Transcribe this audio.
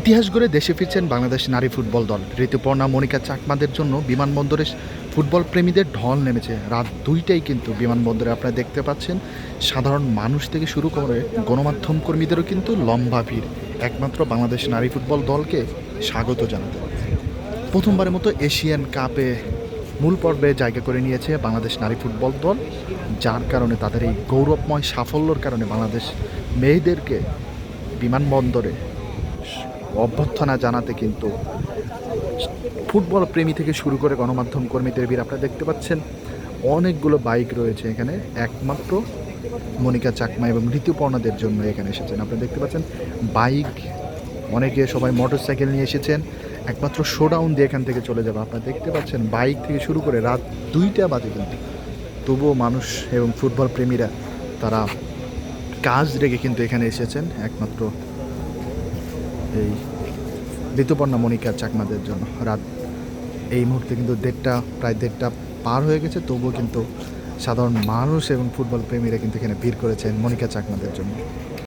ইতিহাস গড়ে দেশে ফিরছেন বাংলাদেশ নারী ফুটবল দল। ঋতুপর্ণা, মনিকা চাকমাদের জন্য বিমানবন্দরে ফুটবল প্রেমীদের ঢল নেমেছে। রাত দুইটাই কিন্তু বিমানবন্দরে আপনারা দেখতে পাচ্ছেন, সাধারণ মানুষ থেকে শুরু করে গণমাধ্যম কর্মীদেরও কিন্তু লম্বা ভিড়। একমাত্র বাংলাদেশ নারী ফুটবল দলকে স্বাগত জানাতে। প্রথমবারের মতো এশিয়ান কাপে মূল পর্বে জায়গা করে নিয়েছে বাংলাদেশ নারী ফুটবল দল, যার কারণে তাদের এই গৌরবময় সাফল্যর কারণে বাংলাদেশ মেয়েদেরকে বিমানবন্দরে অভ্যর্থনা জানাতে কিন্তু ফুটবল প্রেমী থেকে শুরু করে গণমাধ্যম কর্মীদের ভিড় আপনারা দেখতে পাচ্ছেন। অনেকগুলো বাইক রয়েছে এখানে, একমাত্র মনিকা চাকমা এবং ঋতুপর্ণাদের জন্য এখানে এসেছেন। আপনারা দেখতে পাচ্ছেন, বাইক, অনেকে সবাই মোটর সাইকেল নিয়ে এসেছেন, একমাত্র শোডাউন দিয়ে এখান থেকে চলে যাবে। আপনারা দেখতে পাচ্ছেন, বাইক থেকে শুরু করে রাত দুইটা বাজে কিন্তু। তবুও মানুষ এবং ফুটবল প্রেমীরা তারা কাজ রেখে কিন্তু এখানে এসেছেন, একমাত্র এই ঋতুপর্ণা মনিকা চাকমাদের জন্য। রাত এই মুহূর্তে কিন্তু দেড়টা, প্রায় দেড়টা পার হয়ে গেছে, তবুও কিন্তু সাধারণ মানুষ এবং ফুটবল প্রেমীরা কিন্তু এখানে ভিড় করেছেন মনিকা চাকমাদের জন্য।